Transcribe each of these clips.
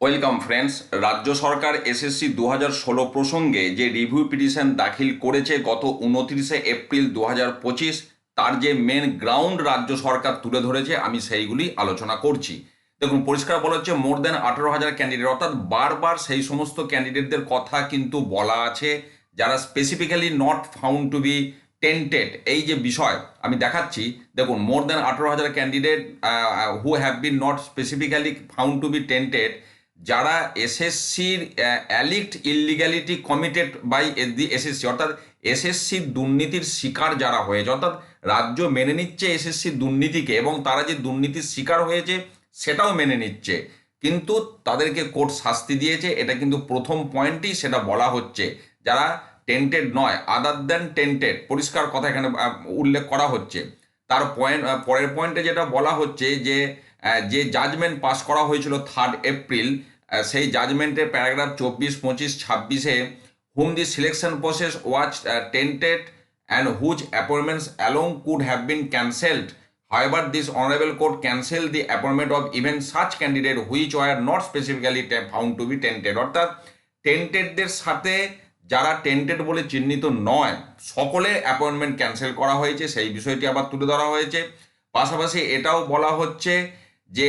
Welcome friends রাজ্য সরকার SSC দু হাজার ষোলো প্রসঙ্গে যে রিভিউ পিটিশন দাখিল করেছে গত উনত্রিশে এপ্রিল দু পঁচিশ, তার যে মেন গ্রাউন্ড রাজ্য সরকার তুলে ধরেছে, আমি সেইগুলি আলোচনা করছি। দেখুন, পরিষ্কার বলা হচ্ছে মোর দেন আঠেরো হাজার ক্যান্ডিডেট অর্থাৎ বারবার সেই সমস্ত ক্যান্ডিডেটদের কথা কিন্তু বলা আছে, যারা specifically not found to be tainted এই যে বিষয়, আমি দেখাচ্ছি, দেখুন মোর দেন আঠেরো হাজার candidate who have been not specifically found to be tainted যারা এসএসসির illicit illegality committed by the SSC অর্থাৎ এসএসসির দুর্নীতির শিকার যারা হয়েছে, অর্থাৎ রাজ্য মেনে নিচ্ছে এসএসসির দুর্নীতিকে এবং তারা যে দুর্নীতির শিকার হয়েছে সেটাও মেনে নিচ্ছে। কিন্তু তাদেরকে কোর্ট শাস্তি দিয়েছে, এটা কিন্তু প্রথম পয়েন্টই সেটা বলা হচ্ছে। যারা টেন্টেড নয় আদার দেন টেন্টেড, পরিষ্কার কথা এখানে উল্লেখ করা হচ্ছে। তার পয়েন্ট পরের পয়েন্টে যেটা বলা হচ্ছে যে যে জাজমেন্ট পাস করা হয়েছিল থার্ড এপ্রিল সেই জাজমেন্টের প্যারাগ্রাফ চব্বিশ পঁচিশ ছাব্বিশে হুম the selection process was tainted and whose appointments along could have been cancelled However, this honorable court cancel the appointment of even such candidate which were specifically te- found to be tainted. অর্থাৎ টেন্টেডদের সাথে যারা tainted বলে চিহ্নিত নয় সকলের appointment cancel করা হয়েছে। সেই বিষয়টি আবার তুলে ধরা হয়েছে। পাশাপাশি এটাও বলা হচ্ছে যে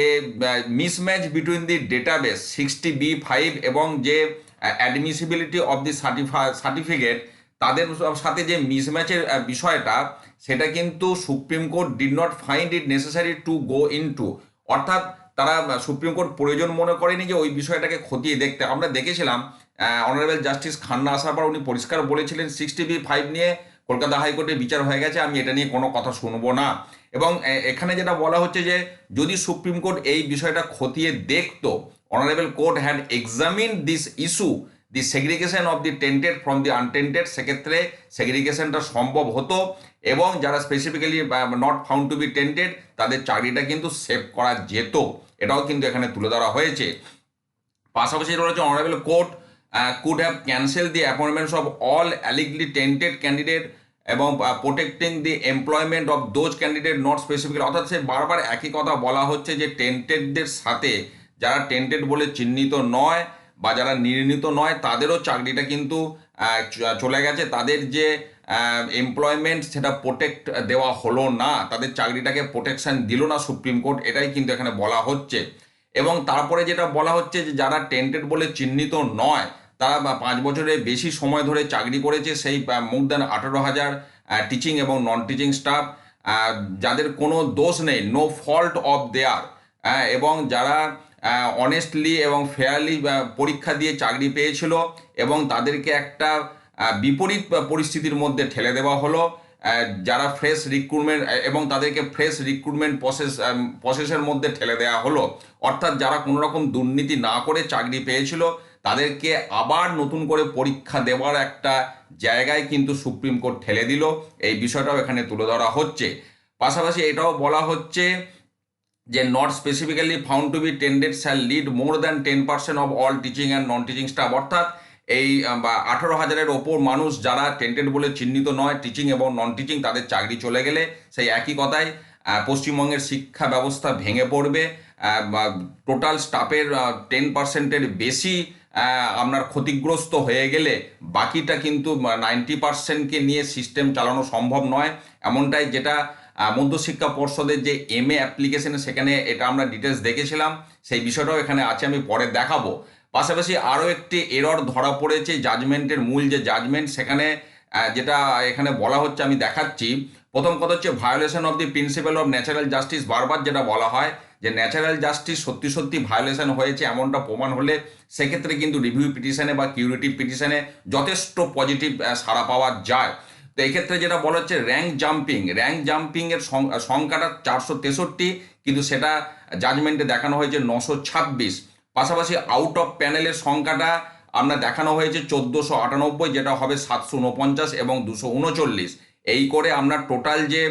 mismatch between the database sixty B five এবং যে অ্যাডমিসিবিলিটি অফ দি সার্টিফা সার্টিফিকেট তাদের সাথে যে মিসম্যাচের বিষয়টা, সেটা কিন্তু Supreme Court did not find it necessary to go into অর্থাৎ তারা সুপ্রিম কোর্ট প্রয়োজন মনে করেনি যে ওই বিষয়টাকে খতিয়ে দেখতে। আমরা দেখেছিলাম অনারেবল জাস্টিস খান্না আসার পর উনি পরিষ্কার বলেছিলেন সিক্সটি বি ফাইভ নিয়ে কলকাতা হাইকোর্টে বিচার হয়ে গেছে, আমি এটা নিয়ে কোনো কথা শুনব না। এবং এখানে যেটা বলা হচ্ছে যে, যদি সুপ্রিম কোর্ট এই বিষয়টা খতিয়ে দেখতো honourable court had examine this issue the segregation of the tainted from the untainted সেক্ষেত্রে সেগ্রিগেশনটা সম্ভব হতো এবং যারা specifically not found to be tainted তাদের চাকরিটা কিন্তু সেভ করা যেত। এটাও কিন্তু এখানে তুলে ধরা হয়েছে। পাশাপাশি রয়েছে honourable court could have cancel the appointments of all allegedly tainted candidate এবং protecting the employment of those candidate not specific অর্থাৎ সে বারবার একই কথা বলা হচ্ছে যে টেন্টেডদের সাথে যারা টেন্টেড বলে চিহ্নিত নয় বা যারা নির্ণীত নয়, তাদেরও চাকরিটা কিন্তু চলে গেছে। তাদের যে এমপ্লয়মেন্ট সেটা প্রোটেক্ট দেওয়া হলো না, তাদের চাকরিটাকে প্রোটেকশান দিল না সুপ্রিম কোর্ট, এটাই কিন্তু এখানে বলা হচ্ছে। এবং তারপরে যেটা বলা হচ্ছে যে যারা টেন্টেড বলে চিহ্নিত নয় তারা পাঁচ বছরের বেশি সময় ধরে চাকরি করেছে সেই মোর দেন আঠারো হাজার টিচিং এবং নন টিচিং স্টাফ যাদের কোনো দোষ নেই নো ফল্ট অফ দেয়ার এবং যারা অনেস্টলি এবং ফেয়ারলি পরীক্ষা দিয়ে চাকরি পেয়েছিল এবং তাদেরকে একটা বিপরীত পরিস্থিতির মধ্যে ঠেলে দেওয়া হলো যারা ফ্রেশ রিক্রুটমেন্ট এবং তাদেরকে ফ্রেশ রিক্রুটমেন্ট প্রসেস প্রসেসের মধ্যে ঠেলে দেওয়া হলো। অর্থাৎ যারা কোনো রকম দুর্নীতি না করে চাকরি পেয়েছিল তাদেরকে আবার নতুন করে পরীক্ষা দেওয়ার একটা জায়গায় কিন্তু সুপ্রিম কোর্ট ঠেলে দিল। এই বিষয়টাও এখানে তুলে ধরা হচ্ছে। পাশাপাশি এটাও বলা হচ্ছে যে not specifically found to be tainted shall lead more than ten percent of all teaching and non teaching staff অর্থাৎ এই বা, আঠারো হাজারের ওপর মানুষ যারা টেন্টেড বলে চিহ্নিত নয় টিচিং এবং নন টিচিং তাদের চাকরি চলে গেলে সেই একই কথায় পশ্চিমবঙ্গের শিক্ষা ব্যবস্থা ভেঙে পড়বে। টোটাল স্টাফের টেন পার্সেন্টের বেশি আপনার ক্ষতিগ্রস্ত হয়ে গেলে বাকিটা কিন্তু নাইনটি পার্সেন্টকে নিয়ে সিস্টেম চালানো সম্ভব নয়। এমনটাই যেটা মধ্যশিক্ষা পর্ষদের যে এম এ অ্যাপ্লিকেশন সেখানে এটা আমরা ডিটেলস দেখেছিলাম। সেই বিষয়টাও এখানে আছে, আমি পরে দেখাবো। পাশাপাশি আরও একটি এরর ধরা পড়েছে জাজমেন্টের মূল যে জাজমেন্ট সেখানে যেটা এখানে বলা হচ্ছে, আমি দেখাচ্ছি। প্রথম কথা হচ্ছে violation of the principle of natural justice বারবার যেটা বলা হয় যে ন্যাচারাল জাস্টিস সত্যি সত্যি ভায়োলেশন হয়েছে এমনটা প্রমাণ হলে সেক্ষেত্রে কিন্তু রিভিউ পিটিশনে বা কিউরিটিভ পিটিশনে যথেষ্ট পজিটিভ সাড়া পাওয়া যায়। তো এক্ষেত্রে যেটা বলা হচ্ছে র্যাঙ্ক জাম্পিং র্যাঙ্ক জাম্পিংয়ের সংখ্যাটা চারশো তেষট্টি, কিন্তু সেটা জাজমেন্টে দেখানো হয়েছে নশো ছাব্বিশ। পাশাপাশি আউট অফ প্যানেলের সংখ্যাটা আমরা দেখানো হয়েছে চোদ্দোশো আটানব্বই, যেটা হবে সাতশো উনপঞ্চাশ এবং দুশো উনচল্লিশ এই করে আমরা টোটাল যে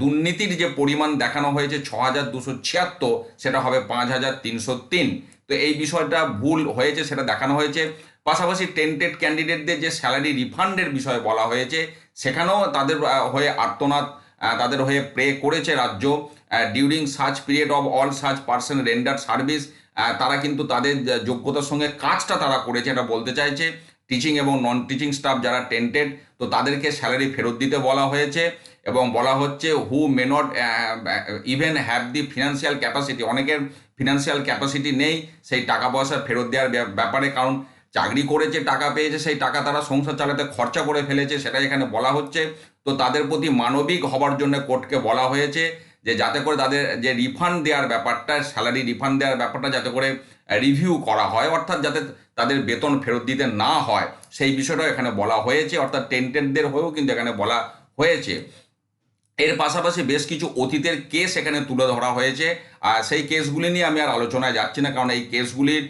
দুর্নীতির যে পরিমাণ দেখানো হয়েছে ছ হাজার দুশো ছিয়াত্তর, সেটা হবে পাঁচ হাজার তিনশো তিন। তো এই বিষয়টা ভুল হয়েছে, সেটা দেখানো হয়েছে। পাশাপাশি টেন্টেড ক্যান্ডিডেটদের যে স্যালারি রিফান্ডের বিষয়ে বলা হয়েছে, সেখানেও তাদের হয়ে আর্তনাদ তাদের হয়ে প্রে করেছে রাজ্য। During search period of all search person render service তারা কিন্তু তাদের যোগ্যতার সঙ্গে কাজটা তারা করেছে, এটা বলতে চাইছে। টিচিং এবং নন টিচিং স্টাফ যারা টেন্টেড তো তাদেরকে স্যালারি ফেরত দিতে বলা হয়েছে এবং বলা হচ্ছে who may not even have the financial capacity অনেকের ফিনান্সিয়াল ক্যাপাসিটি নেই, সেই টাকা পয়সা ফেরত দেওয়ার ব্যাপ- ব্যাপারে কারণ চাকরি করেছে, টাকা পেয়েছে, সেই টাকা তারা সংসার চালাতে খরচা করে ফেলেছে সেটা এখানে বলা হচ্ছে। তো তাদের প্রতি মানবিক হবার জন্য কোর্টকে বলা হয়েছে যে যাতে করে তাদের যে রিফান্ড দেওয়ার ব্যাপারটা স্যালারি রিফান্ড দেওয়ার ব্যাপারটা যাতে করে রিভিউ করা হয়, অর্থাৎ যাতে তাদের বেতন ফেরত দিতে না হয়, সেই বিষয়টাও এখানে বলা হয়েছে, অর্থাৎ টেন্টেডদের হয়েও কিন্তু এখানে বলা হয়েছে। এর পাশাপাশি বেশ কিছু অতীতের কেস এখানে তুলে ধরা হয়েছে। আর সেই কেসগুলি নিয়ে আমি আর আলোচনায় যাচ্ছি না, কারণ এই কেসগুলির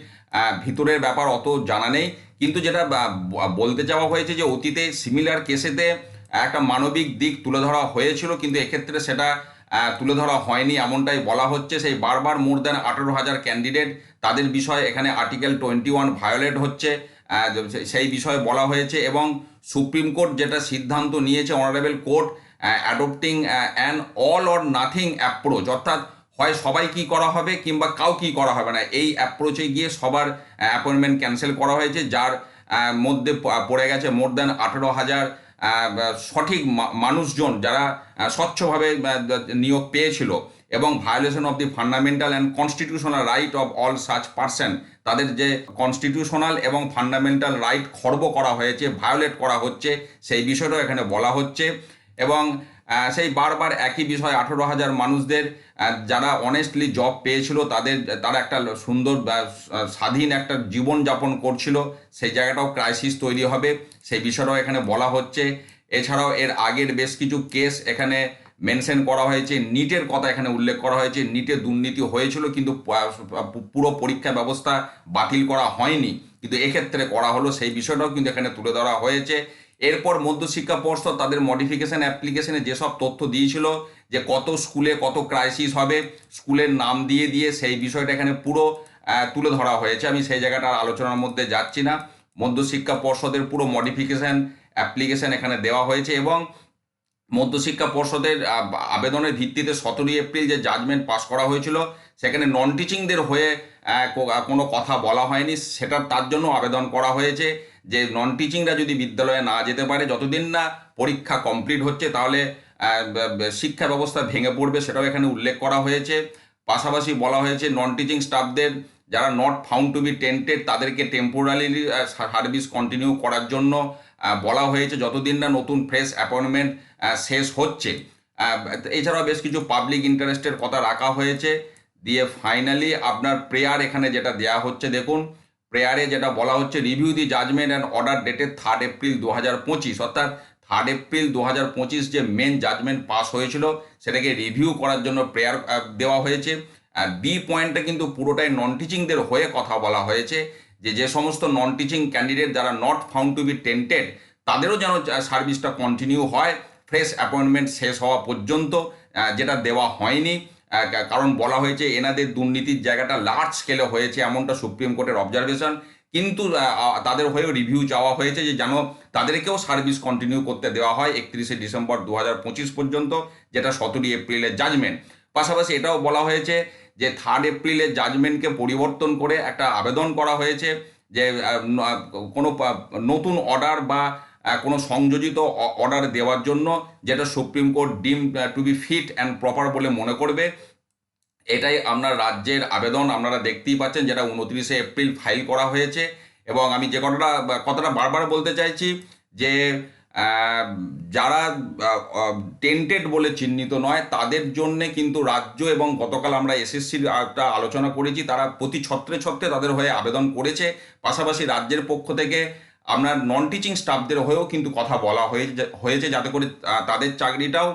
ভিতরের ব্যাপার অত জানা নেই। কিন্তু যেটা বলতে চাওয়া হয়েছে যে অতীতে সিমিলার কেসেতে একটা মানবিক দিক তুলে ধরা হয়েছিল, কিন্তু এক্ষেত্রে সেটা তুলে ধরা হয়নি। এমনটাই বলা হচ্ছে, সেই বারবার মোর দ্যান আঠেরো হাজার ক্যান্ডিডেট তাদের বিষয়ে এখানে আর্টিকেল টোয়েন্টি ওয়ান ভায়োলেট হচ্ছে সেই বিষয়ে বলা হয়েছে এবং সুপ্রিম কোর্ট যেটা সিদ্ধান্ত নিয়েছে, honourable court adopting an all or nothing approach অর্থাৎ হয় সবাই কি করা হবে কিংবা কাউ কি করা হবে না। এই অ্যাপ্রোচে গিয়ে সবার অ্যাপয়েন্টমেন্ট ক্যান্সেল করা হয়েছে, যার মধ্যে পড়ে গেছে মোর দ্যান আঠেরো হাজার সঠিক মানুষজন যারা স্বচ্ছভাবে নিয়োগ পেয়েছিল এবং violation of the fundamental and constitutional right of all such person তাদের যে কনস্টিটিউশনাল এবং ফান্ডামেন্টাল রাইট খর্ব করা হয়েছে ভায়োলেট করা হচ্ছে, সেই বিষয়টাও এখানে বলা হচ্ছে এবং সেই বারবার একই বিষয় আঠেরো হাজার মানুষদের যারা অনেস্টলি জব পেয়েছিল, তাদের, তারা একটা সুন্দর স্বাধীন একটা জীবন যাপন করছিল। সেই জায়গাটাও ক্রাইসিস তৈরি হবে। সেই বিষয়টাও এখানে বলা হচ্ছে। এছাড়াও এর আগের বেশ কিছু কেস এখানে মেনশন করা হয়েছে। নিটের কথা এখানে উল্লেখ করা হয়েছে। নিটে দুর্নীতি হয়েছিল, কিন্তু পুরো পরীক্ষা ব্যবস্থা বাতিল করা হয়নি। কিন্তু এক্ষেত্রে করা হলো। সেই বিষয়টাও কিন্তু এখানে তুলে ধরা হয়েছে। এরপর মধ্যশিক্ষা পর্ষদ তাদের মডিফিকেশন অ্যাপ্লিকেশনে যেসব তথ্য দিয়েছিল যে কত স্কুলে কত ক্রাইসিস হবে, স্কুলের নাম দিয়ে দিয়ে সেই বিষয়টা এখানে পুরো তুলে ধরা হয়েছে। আমি সেই জায়গাটার আলোচনার মধ্যে যাচ্ছি না। মধ্যশিক্ষা পর্ষদের পুরো মডিফিকেশন অ্যাপ্লিকেশন এখানে দেওয়া হয়েছে এবং মধ্যশিক্ষা পর্ষদের আবেদনের ভিত্তিতে সতেরোই এপ্রিল যে জাজমেন্ট পাস করা হয়েছিল, সেখানে নন টিচিংদের হয়ে কোনো কথা বলা হয়নি। সেটার তার জন্য আবেদন করা হয়েছে যে নন টিচিংরা যদি বিদ্যালয়ে না যেতে পারে, যতদিন না পরীক্ষা কমপ্লিট হচ্ছে, তাহলে শিক্ষা ব্যবস্থা ভেঙে পড়বে সেটাও এখানে উল্লেখ করা হয়েছে। পাশাপাশি বলা হয়েছে নন টিচিং স্টাফদের যারা not found to be tainted তাদেরকে টেম্পোরারি সার্ভিস কন্টিনিউ করার জন্য বলা হয়েছে যতদিন না নতুন ফ্রেশ অ্যাপয়েন্টমেন্ট শেষ হচ্ছে। এছাড়াও বেশ কিছু পাবলিক ইন্টারেস্টের কথা রাখা হয়েছে। দিয়ে ফাইনালি আপনার প্রেয়ার এখানে যেটা দেয়া হচ্ছে, দেখুন প্রেয়ারে যেটা বলা হচ্ছে review the judgment and order dated third April দু হাজার পঁচিশ, অর্থাৎ থার্ড এপ্রিল দু হাজার পঁচিশ যে মেন জাজমেন্ট পাস হয়েছিল, সেটাকে রিভিউ করার জন্য প্রেয়ার দেওয়া হয়েছে। বি পয়েন্টে কিন্তু পুরোটাই নন টিচিংদের হয়ে কথা বলা হয়েছে, যে যে সমস্ত নন টিচিং ক্যান্ডিডেট যারা not found to be tainted তাদেরও যেন সার্ভিসটা কন্টিনিউ হয় ফ্রেশ অ্যাপয়েন্টমেন্ট শেষ হওয়া পর্যন্ত যেটা দেওয়া হয়নি। কারণ বলা হয়েছে এনাদের দুর্নীতির জায়গাটা লার্জ স্কেলে হয়েছে এমনটা সুপ্রিম কোর্টের অবজারভেশন কিন্তু তাদের হয়েও রিভিউ চাওয়া হয়েছে যে যেন তাদেরকেও সার্ভিস কন্টিনিউ করতে দেওয়া হয় একত্রিশে ডিসেম্বর দু হাজার পঁচিশ পর্যন্ত, যেটা সতেরোই এপ্রিলের জাজমেন্ট পাশাপাশি এটাও বলা হয়েছে যে থার্ড এপ্রিলের জাজমেন্টকে পরিবর্তন করে একটা আবেদন করা হয়েছে যে কোনো নতুন অর্ডার বা কোনো সংযোজিত অর্ডার দেওয়ার জন্য যেটা Supreme Court deem to be fit and proper বলে মনে করবে। এটাই আপনার রাজ্যের আবেদন, আপনারা দেখতেই পাচ্ছেন যেটা উনত্রিশে এপ্রিল ফাইল করা হয়েছে। এবং আমি যে কথাটা কথাটা বারবার বলতে চাইছি যে যারা টেন্টেড বলে চিহ্নিত নয়, তাদের জন্য কিন্তু রাজ্য এবং গতকাল আমরা এসএসসির একটা আলোচনা করেছি, তারা প্রতি ছত্রে ছত্রে তাদের হয়ে আবেদন করেছে। পাশাপাশি রাজ্যের পক্ষ থেকে আপনার নন টিচিং স্টাফদের হয়েও কিন্তু কথা বলা হয়েছে যাতে করে তাদের চাকরিটাও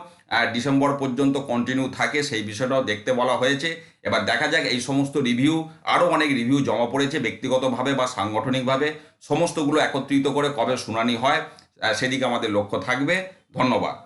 ডিসেম্বর পর্যন্ত কন্টিনিউ থাকে, সেই বিষয়টাও দেখতে বলা হয়েছে। এবার দেখা যাক, এই সমস্ত রিভিউ আরও অনেক রিভিউ জমা পড়েছে ব্যক্তিগতভাবে বা সাংগঠনিকভাবে। সমস্তগুলো একত্রিত করে কবে শুনানি হয় সেদিকে আমাদের লক্ষ্য থাকবে। ধন্যবাদ।